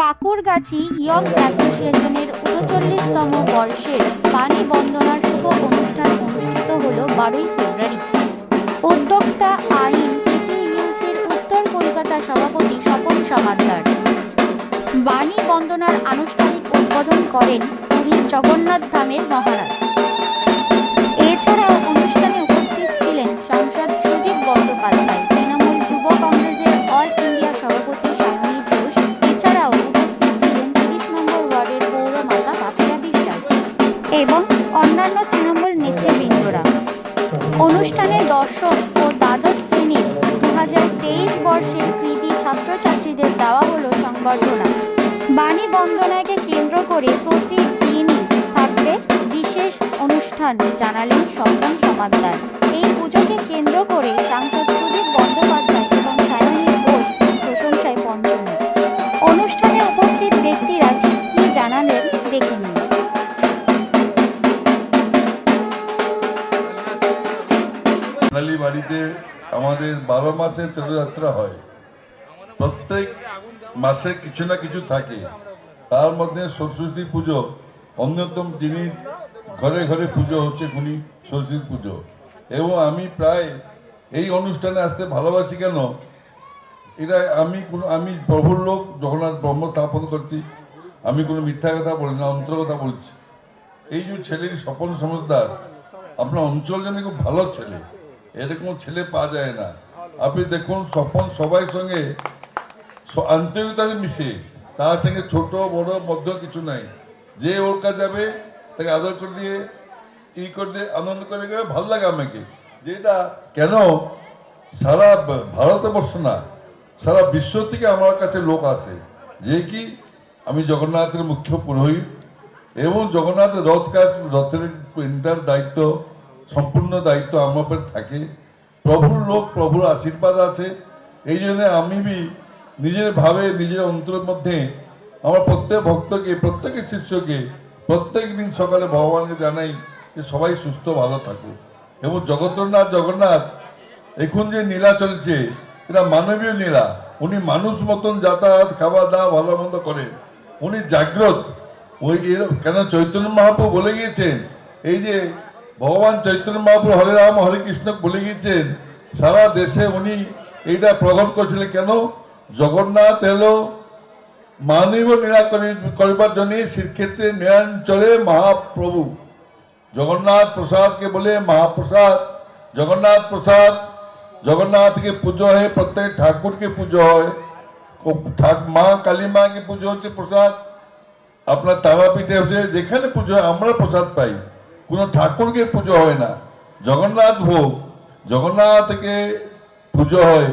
Kakurgachi young অ্যাসোসিয়েশনের উনচল্লিশতম বর্ষের বাণী বন্দনার শুভ অনুষ্ঠান অনুষ্ঠিত হল বারোই ফেব্রুয়ারি। উদ্যোক্তা আইন টিটিইউসির উত্তর কলকাতা সভাপতি স্বপন সমাদ্দার। বাণী বন্দনার আনুষ্ঠানিক উদ্বোধন করেন পুরীর জগন্নাথ ধামের মহারাজ। এছাড়াও অনুষ্ঠানে জানালেন স্বপন সমাদ্দার এই পুজোকে কেন্দ্র করে সাংসদ সুদীপ বন্দ্যোপাধ্যায় এবং সায়নী ঘোষ প্রশংসায় পঞ্চমী। অনুষ্ঠানে উপস্থিত ব্যক্তিরা ঠিক কী জানালেন দেখে নিন। বাড়িতে আমাদের বারো মাসে তেরোযাত্রা হয়। প্রত্যেক মাসে কিছু না কিছু থাকে। তার মধ্যে সরস্বতী পুজো অন্যতম জিনিস ঘরে ঘরে পুজো হচ্ছে গুণী সরস্বতী পুজো। এবং আমি প্রায় এই অনুষ্ঠানে আসতে ভালোবাসি কেন? এটা আমি কোনো, আমি প্রভুর লোক, জগন্নাথ ব্রহ্ম স্থাপন করছি। আমি কোনো মিথ্যা কথা বলি না, অন্তর কথা বলছি। এই যে ছেলের স্বপন সমজদার, আপনার অঞ্চল যেন খুব ভালো ছেলে। এরকম ছেলে পাওয়া যায় না। আপনি দেখুন, স্বপন সবাই সঙ্গে আন্তরিকতায় মিশে। তার সঙ্গে ছোট, বড়, মধ্য কিছু নাই। যে ওর কাছে যাবে তাকে আদর করে দিয়ে, ই করে দিয়ে, আনন্দ করে গেলে ভালো লাগে আমাকে। যেটা কেন? সারা ভারতবর্ষ না, সারা বিশ্ব থেকে আমার কাছে লোক আসে যে কি? আমি জগন্নাথের মুখ্য পুরোহিত এবং জগন্নাথের রথ কাজ, রথের ইন্টার দায়িত্ব, সম্পূর্ণ দায়িত্ব আমার উপর থাকে। প্রভুর লোক, প্রভুর আশীর্বাদ আছে। এই জন্য আমি বি নিজের ভাবে, নিজের অন্তরের মধ্যে আমার প্রত্যেক ভক্তকে প্রত্যেকের শিষ্যকে প্রত্যেক দিন সকালে ভগবানকে জানাই যে সবাই সুস্থ, ভালো থাকুক। এবং জগতরনাথ জগন্নাথ, এখন যে নীলা চলছে, এটা মানবীয় নীলা। উনি মানুষ মতন যাতায়াত খাওয়া দাওয়া ভালো মন্দ করেন। উনি জাগ্রত। ওই কেন চৈতন্য মহাপ্রভু বলে গিয়েছেন, এই যে ভগবান চৈতন্য মহাপ্রভু হরে রাম, হরে কৃষ্ণ বলে গিয়েছেন, সারা দেশে উনি এইটা প্রকট করেছিলেন। কেন? জগন্নাথ এলো মানব নিরাকরণ করবার জন্য শ্রীক্ষেত্রে নিরঞ্চলে মহাপ্রভু জগন্নাথ প্রসাদকে বলে মহাপ্রসাদ জগন্নাথ প্রসাদ জগন্নাথকে পুজো হয় প্রত্যেক ঠাকুরকে পুজো হয় ও- ঠাক- মা কালী মাকে পুজো হচ্ছে প্রসাদ আপনার তারাপীঠে হচ্ছে যেখানে পুজো হয় আমরা প্রসাদ পাই কোনো ঠাকুরকে পুজো হয় না জগন্নাথ ভোগ জগন্নাথকে পুজো হয়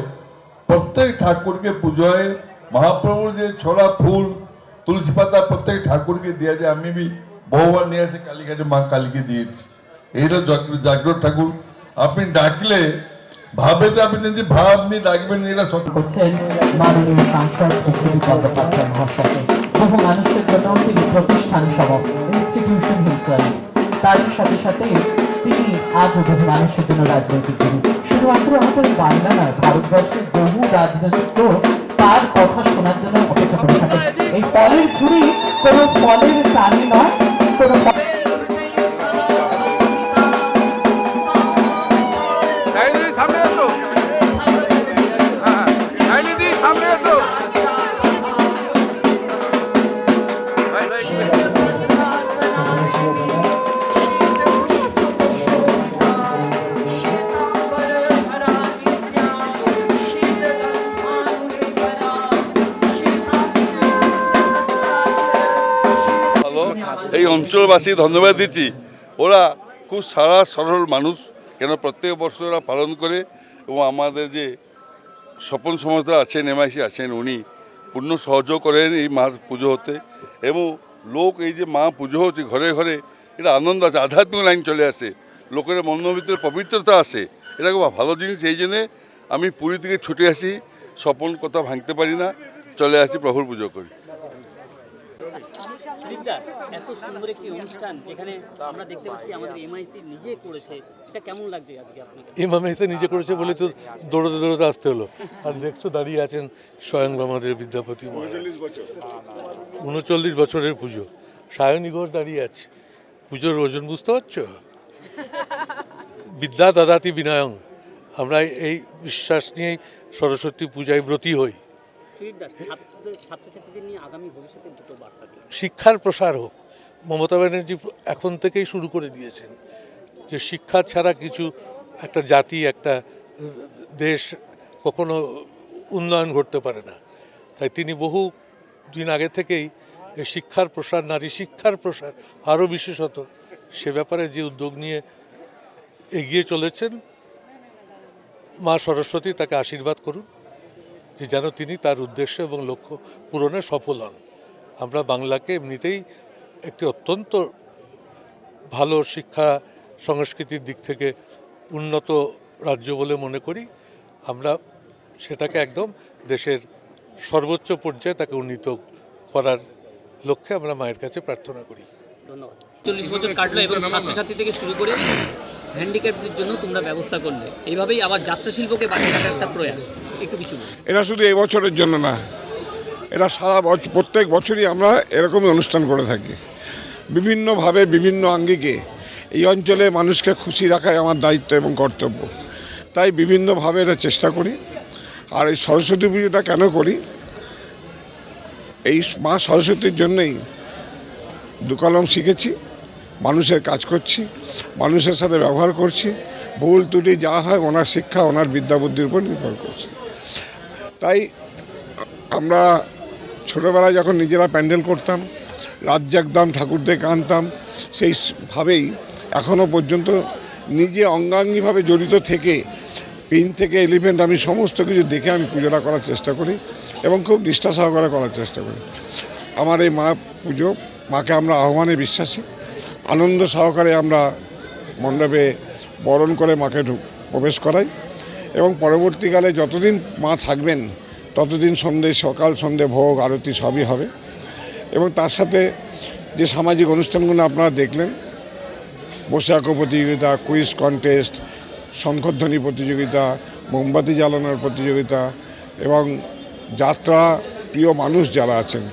প্রত্যেক ঠাকুরকে পুজো হয় মহাপ্রভুর যে ছড়া ফুল, তুলসী পাতা প্রত্যেক ঠাকুরকে দেওয়া যায়, আমি বহুবার নিয়ে এসে কালীঘাটে মা কালীকে দিয়েছি। এইটা জাগ্রত ঠাকুর। আপনি ডাকলে, ভাবে তো আপনি যদি ভাব নিয়ে ডাকবেন, এটা সত্য। বহু মানুষের জন্য তিনি প্রতিষ্ঠান সম ইনস্টিটিউশন হিমসেলফ তারই সাথে সাথে তিনি আজও বহু মানুষের জন্য রাজনৈতিক গুরু। শুধুমাত্র আমাদের বাংলা নয়, ভারতবর্ষের বহু রাজনৈতিক তার কথা শোনার জন্য অপেক্ষা করে থাকে। এই ফলের ঝুড়ি কোনো ফলের টানি নয়, কোনো অঞ্চলবাসী ধন্যবাদ দিচ্ছি। ওরা খুব সারা সরল মানুষ, কেন প্রত্যেক বছর ওরা পালন করে এবং আমাদের যে স্বপন সমাজদা আছেন, এমআইসি আছেন, উনি পূর্ণ সহযোগ করেন এই মা পুজো হতে এবং লোক এই যে মা পুজো হচ্ছে, ঘরে ঘরে এটা আনন্দ আছে, আধ্যাত্মিক লাইন চলে আসে, লোকের মনের ভিতরে পবিত্রতা আসে, এটা খুব ভালো জিনিস, এই জন্যে আমি পুরী থেকে ছুটে আসি, স্বপন কথা ভাঙতে পারি না, চলে আসি প্রভুর পুজো করি। দিকদার এত সুন্দর একটি অনুষ্ঠান যেখানে আমরা দেখতে পাচ্ছি আমাদের এমআইসি নিজে করেছে। এটা কেমন লাগছে আজকে আপনাকে? ইমাম নিজে করেছে বলে তো দৌড়তে দৌড়তে আসতে হলো। আর দেখছ দাঁড়িয়ে আছেন স্বয়ং আমাদের বিদ্যাপতি উনচল্লিশ বছরের পুজো। সায়নী ঘোষ দাঁড়িয়ে আছে। পুজোর ওজন বুঝতে পারছ? বিদ্যা দাদাতি বিনায়ং। আমরা এই বিশ্বাস নিয়েই সরস্বতী পূজায় ব্রতী হই। শিক্ষার প্রসার হোক, মমতা ব্যানার্জি এখন থেকেই শুরু করে দিয়েছেন যে শিক্ষা ছাড়া কিছু একটা জাতি, একটা দেশ কখনো উন্নয়ন ঘটতে পারে না। তাই তিনি বহু দিন আগে থেকেই শিক্ষার প্রসার, নারী শিক্ষার প্রসার আরও বিশেষত সে ব্যাপারে যে উদ্যোগ নিয়ে এগিয়ে চলেছেন, মা সরস্বতী তাকে আশীর্বাদ করুন। যে যেন তিনি তার উদ্দেশ্য এবং লক্ষ্য পূরণে সফল হন। আমরা বাংলাকে এমনিতেই একটি অত্যন্ত ভালো শিক্ষা সংস্কৃতির দিক থেকে উন্নত রাজ্য বলে মনে করি। আমরা সেটাকে একদম দেশের সর্বোচ্চ পর্যায়ে তাকে উন্নীত করার লক্ষ্যে আমরা মায়ের কাছে প্রার্থনা করি। ধন্যবাদ। চল্লিশ বছর কাটলো এবং ছাত্রছাত্রী থেকে শুরু করে হ্যান্ডিক্যাপদের জন্য তোমরা ব্যবস্থা করলে। এইভাবেই আবার যাত্রা শিল্পকে রাখার একটা প্রয়াস। এটা শুধু এই বছরের জন্য না এটা সারা বছর প্রত্যেক বছরই আমরা এরকমই অনুষ্ঠান করে থাকি। বিভিন্নভাবে বিভিন্ন আঙ্গিকে এই অঞ্চলে মানুষকে খুশি রাখাই আমার দায়িত্ব এবং কর্তব্য। তাই বিভিন্নভাবে এটা চেষ্টা করি। আর এই সরস্বতী পুজোটা কেন করি? এই মা সরস্বতীর জন্যই দু কলম শিখেছি, মানুষের কাজ করছি, মানুষের সাথে ব্যবহার করছি, ভুল ত্রুটি যা হয় ওনার শিক্ষা, ওনার বিদ্যা বুদ্ধির উপর নির্ভর করছে। তাই আমরা ছোটোবেলায় যখন নিজেরা প্যান্ডেল করতাম রাত জাগতাম ঠাকুরদেরকে আনতাম সেইভাবেই এখনও পর্যন্ত নিজে অঙ্গাঙ্গিভাবে জড়িত থেকে, পিন থেকে এলিফেন্ট আমি সমস্ত কিছু দেখে আমি পুজোটা করার চেষ্টা করি এবং খুব নিষ্ঠা সহকারে করার চেষ্টা করি। আমার এই মা পুজো, মাকে আমরা আহ্বানে বিশ্বাসী। আনন্দ সহকারে আমরা মণ্ডপে বরণ করে মাকে প্রবেশ করাই। এবং পরবর্তীকালে যতদিন মা থাকবেন, ততদিন সন্ধে সকাল সন্ধে ভোগ, আরতি সবই হবে। এবং তার সাথে যে সামাজিক অনুষ্ঠানগুলো আপনারা দেখলেন, বসে আঁকো প্রতিযোগিতা, কুইজ কন্টেস্ট শঙ্খধ্বনি প্রতিযোগিতা, মোমবাতি জ্বালানোর প্রতিযোগিতা এবং যাত্রা, প্রিয় মানুষ যারা আছেন,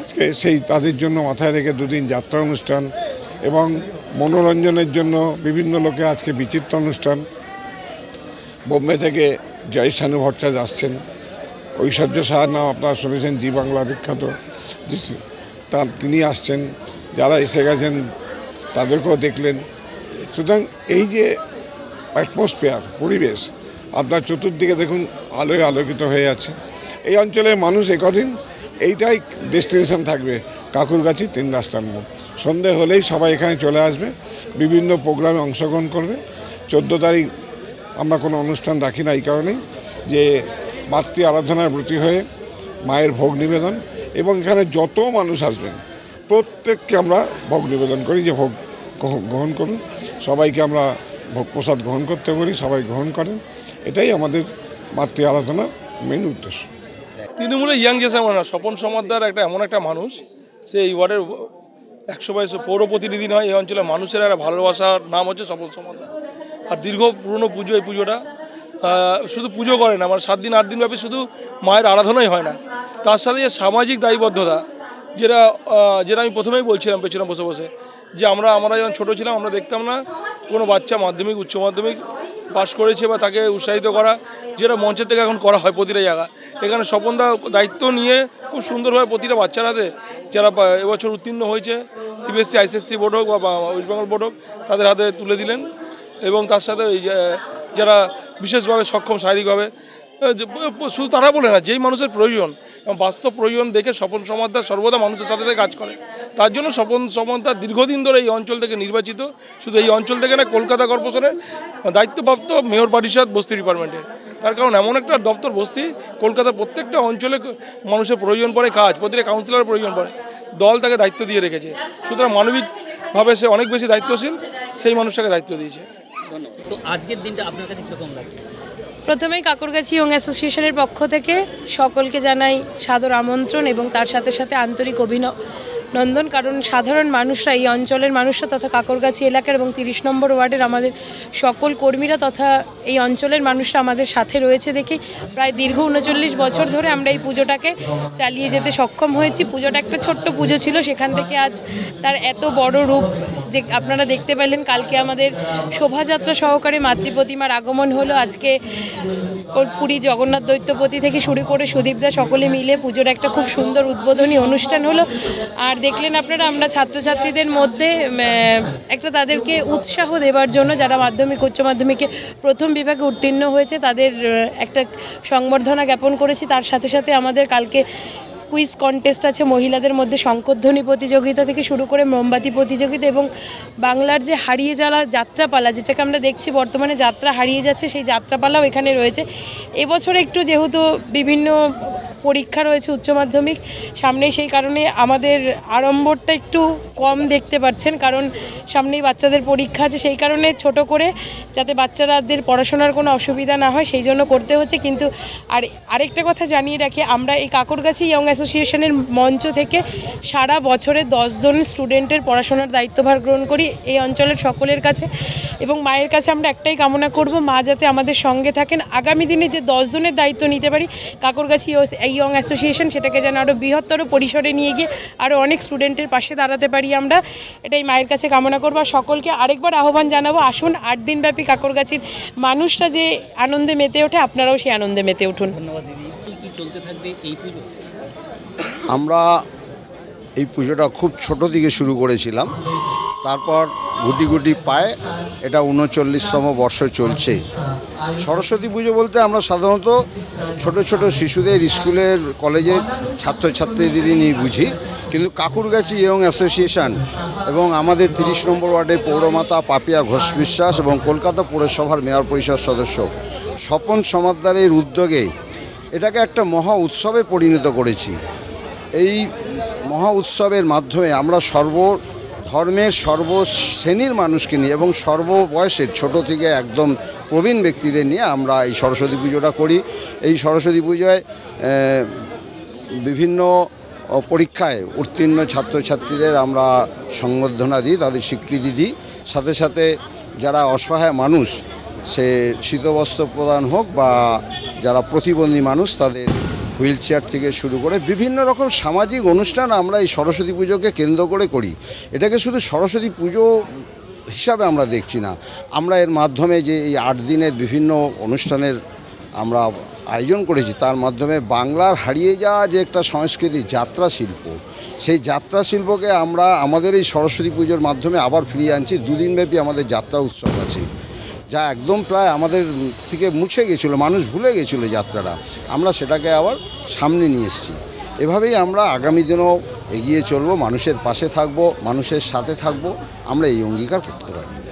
আজকে সেই তাদের জন্য মাথায় রেখে দুদিন যাত্রা অনুষ্ঠান এবং মনোরঞ্জনের জন্য বিভিন্ন লোকে আজকে বিচিত্র অনুষ্ঠান। বোম্বে থেকে জয় শানু ভট্টাচার্য আসছেন। ঐশ্বর্য সাহার নাম আপনারা শুনেছেন, জি বাংলা বিখ্যাত। তার তিনি আসছেন, যারা এসে গেছেন, তাদেরকেও দেখলেন। সুতরাং এই যে অ্যাটমসফিয়ার পরিবেশ, আপনার চতুর্দিকে দেখুন, আলোয় আলোকিত হয়ে আছে। এই অঞ্চলের মানুষ একদিন এইটাই ডেস্টিনেশন থাকবে, কাকুরগাছি তিন রাস্তার মোড়। সন্ধে হলেই সবাই এখানে চলে আসবে, বিভিন্ন প্রোগ্রামে অংশগ্রহণ করবে। চোদ্দ তারিখ আমরা কোনো অনুষ্ঠান রাখি না এই কারণেই, যে মাতৃ আরাধনার ব্রতী হয়ে মায়ের ভোগ নিবেদন এবং এখানে যত মানুষ আসবেন, প্রত্যেককে আমরা ভোগ নিবেদন করি, যে ভোগ গ্রহণ করুন। সবাইকে আমরা ভোগ প্রসাদ গ্রহণ করতে বলি, সবাই গ্রহণ করেন। এটাই আমাদের মাতৃ আরাধনার মেন উদ্দেশ্য। তৃণমূলের ইয়াং জেনারেশন স্বপন সমাদ্দার একটা এমন একটা মানুষ, সে এই ওয়ার্ডের একশো বাইশ পৌর প্রতিনিধি নয়, এই অঞ্চলের মানুষের একটা ভালোবাসার নাম হচ্ছে স্বপন সমাদ্দার আর দীর্ঘ পুরনো পুজো, এই পুজোটা শুধু পুজো করে না মানে সাত দিন, আট দিন ব্যাপী শুধু মায়ের আরাধনাই হয় না। তার সাথে যে সামাজিক দায়বদ্ধতা, যেটা যেটা আমি প্রথমেই বলছিলাম পেছনে বসে বসে, যে আমরা আমরা যখন ছোটো ছিলাম, আমরা দেখতাম না কোনো বাচ্চা মাধ্যমিক, উচ্চ মাধ্যমিক পাস করেছে বা তাকে উৎসাহিত করা, যেটা মঞ্চের থেকে এখন করা হয় প্রতিটা জায়গা। এখানে স্বপনদা দায়িত্ব নিয়ে খুব সুন্দরভাবে প্রতিটা বাচ্চার হাতে, যারা এবছর উত্তীর্ণ হয়েছে, সিবিএসসি, আইসিএসসি বোর্ড হোক বা ওয়েস্ট বেঙ্গল বোর্ড হোক, তাদের হাতে তুলে দিলেন। এবং তার সাথে যারা বিশেষভাবে সক্ষম শারীরিকভাবে শুধু তারা বলে না, যেই মানুষের প্রয়োজন, এবং বাস্তব প্রয়োজন দেখে স্বপন সমাদার সর্বদা মানুষের সাথে কাজ করে। তার জন্য স্বপন সমাদার দীর্ঘদিন ধরে এই অঞ্চল থেকে নির্বাচিত। শুধু এই অঞ্চল থেকে না, কলকাতা কর্পোরেশনের দায়িত্বপ্রাপ্ত মেয়র পরিষদ বস্তি ডিপার্টমেন্টে। তার কারণ এমন একটা দপ্তর বস্তি কলকাতার প্রত্যেকটা অঞ্চলে মানুষের প্রয়োজন পড়ে, কাজ, প্রতিটা কাউন্সিলরের প্রয়োজন পড়ে। দল তাকে দায়িত্ব দিয়ে রেখেছে। সুতরাং মানবিকভাবে সে অনেক বেশি দায়িত্বশীল, সেই মানুষটাকে দায়িত্ব দিয়েছে। প্রথমেই কাকুরগাছি ইয়ং অ্যাসোসিয়েশনের পক্ষ থেকে সকলকে জানাই সাদর আমন্ত্রণ এবং তার সাথে সাথে আন্তরিক অভিন নন্দন কারণ সাধারণ মানুষরা এই অঞ্চলের মানুষরা তথা কাকরগাছি এলাকার এবং তিরিশ নম্বর ওয়ার্ডের আমাদের সকল কর্মীরা তথা এই অঞ্চলের মানুষরা আমাদের সাথে রয়েছে দেখে প্রায় দীর্ঘ উনচল্লিশ বছর ধরে আমরা এই পুজোটাকে চালিয়ে যেতে সক্ষম হয়েছি। পুজোটা একটা ছোট্ট পুজো ছিল, সেখান থেকে আজ তার এত বড় রূপ যে আপনারা দেখতে পেলেন, কালকে আমাদের শোভাযাত্রা সহকারে মাতৃ প্রতিমার আগমন হলো। আজকে পুরী জগন্নাথ দৈত্যপতি থেকে শুরু করে সুদীপদা সকলে মিলে পুজোর একটা খুব সুন্দর উদ্বোধনী অনুষ্ঠান হলো। আর দেখলেন আপনারা, আমরা ছাত্রছাত্রীদের মধ্যে একটা তাদেরকে উৎসাহ দেবার জন্য যারা মাধ্যমিক, উচ্চ মাধ্যমিকে প্রথম বিভাগে উত্তীর্ণ হয়েছে, তাদের একটা সংবর্ধনা জ্ঞাপন করেছি। তার সাথে সাথে আমাদের কালকে কুইজ কন্টেস্ট আছে, মহিলাদের মধ্যে শঙ্করধ্বনি প্রতিযোগিতা থেকে শুরু করে মোমবাতি প্রতিযোগিতা এবং বাংলার যে হারিয়ে যাওয়া যাত্রাপালা, যেটাকে আমরা দেখছি বর্তমানে যাত্রা হারিয়ে যাচ্ছে, সেই যাত্রাপালাও এখানে রয়েছে। এবছর একটু যেহেতু বিভিন্ন পরীক্ষা রয়েছে উচ্চ মাধ্যমিক। সামনে সেই কারণে আমাদের আড়ম্বরটা একটু কম দেখতে পাচ্ছেন, কারণ সামনেই বাচ্চাদের পরীক্ষা আছে। সেই কারণে ছোট করে যাতে বাচ্চারাদের পড়াশোনার কোনো অসুবিধা না হয়, সেই জন্য করতে হচ্ছে। কিন্তু আর আরেকটা কথা জানিয়ে রাখি, আমরা এই কাকরগাছি ইয়ং অ্যাসোসিয়েশনের মঞ্চ থেকে সারা বছরে দশজন স্টুডেন্টের পড়াশোনার দায়িত্বভার গ্রহণ করি এই অঞ্চলের সকলের কাছে। এবং মায়ের কাছে আমরা একটাই কামনা করব, মা যাতে আমাদের সঙ্গে থাকেন। আগামী দিনে যে দশজনের দায়িত্ব নিতে পারি, কাকরগাছি ইয়ং অ্যাসোসিয়েশন সেটাকে যেন আরও বৃহত্তর পরিসরে নিয়ে গিয়ে আরও অনেক স্টুডেন্টের পাশে দাঁড়াতে পারি আমরা। এটাই মায়ের কাছে কামনা করব। আর সকলকে আরেকবার আহ্বান জানাব আসুন আট দিনব্যাপী কাকরগাছির মানুষরা যে আনন্দে মেতে ওঠে আপনারাও সেই আনন্দে মেতে উঠুন। ধন্যবাদ দিদি। চলতে থাকবে এই পুজো আমরা এই পুজোটা খুব ছোট থেকে শুরু করেছিলাম। তারপর গুটি গুটি পায়ে এটা উনচল্লিশতম বর্ষ চলছে। সরস্বতী পুজো বলতে আমরা সাধারণত ছোট ছোট শিশুদের স্কুলের, কলেজের ছাত্রছাত্রীদের নিয়ে বুঝি। কিন্তু কাকুরগাছি ইয়ং অ্যাসোসিয়েশন এবং আমাদের তিরিশ নম্বর ওয়ার্ডের পৌরমাতা পাপিয়া ঘোষ বিশ্বাস এবং কলকাতা পৌরসভার মেয়র পরিষদ সদস্য স্বপন সমাদ্দারের উদ্যোগে এটাকে একটা মহা উৎসবে পরিণত করেছি। এই মহা উৎসবের মাধ্যমে আমরা সর্ব ধর্মের সর্ব শ্রেণির মানুষকে নিয়ে এবং সর্ব বয়সের ছোট থেকে একদম প্রবীণ ব্যক্তিদের নিয়ে আমরা এই সরস্বতী পুজোটা করি। এই সরস্বতী পুজোয় বিভিন্ন পরীক্ষায় উত্তীর্ণ ছাত্রছাত্রীদের আমরা সংবর্ধনা দিই, তাদের স্বীকৃতি দিই। সাথে সাথে যারা অসহায় মানুষ, সে শীতবস্ত্র প্রদান হোক বা যারা প্রতিবন্ধী মানুষ, তাদের হুইল চেয়ার থেকে শুরু করে বিভিন্ন রকম সামাজিক অনুষ্ঠান আমরা এই সরস্বতী পুজোকে কেন্দ্র করে করি। এটাকে শুধু সরস্বতী পুজো হিসাবে আমরা দেখছি না। আমরা এর মাধ্যমে যে এই আট দিনের বিভিন্ন অনুষ্ঠানের আমরা আয়োজন করেছি, তার মাধ্যমে বাংলার হারিয়ে যাওয়া যে একটা সংস্কৃতি, যাত্রা শিল্প, সেই যাত্রা শিল্পকে আমরা আমাদের এই সরস্বতী পুজোর মাধ্যমে আবার ফিরিয়ে আনছি। দুদিনব্যাপী আমাদের যাত্রা উৎসব আছে। যা একদম প্রায় আমাদের থেকে মুছে গেছিল, মানুষ ভুলে গেছিল যাত্রাটা। আমরা সেটাকে আবার সামনে নিয়ে এসেছি। এভাবেই আমরা আগামী দিনেও এগিয়ে চলবো, মানুষের পাশে থাকব, মানুষের সাথে থাকব। আমরা এই অঙ্গীকার করতে পারি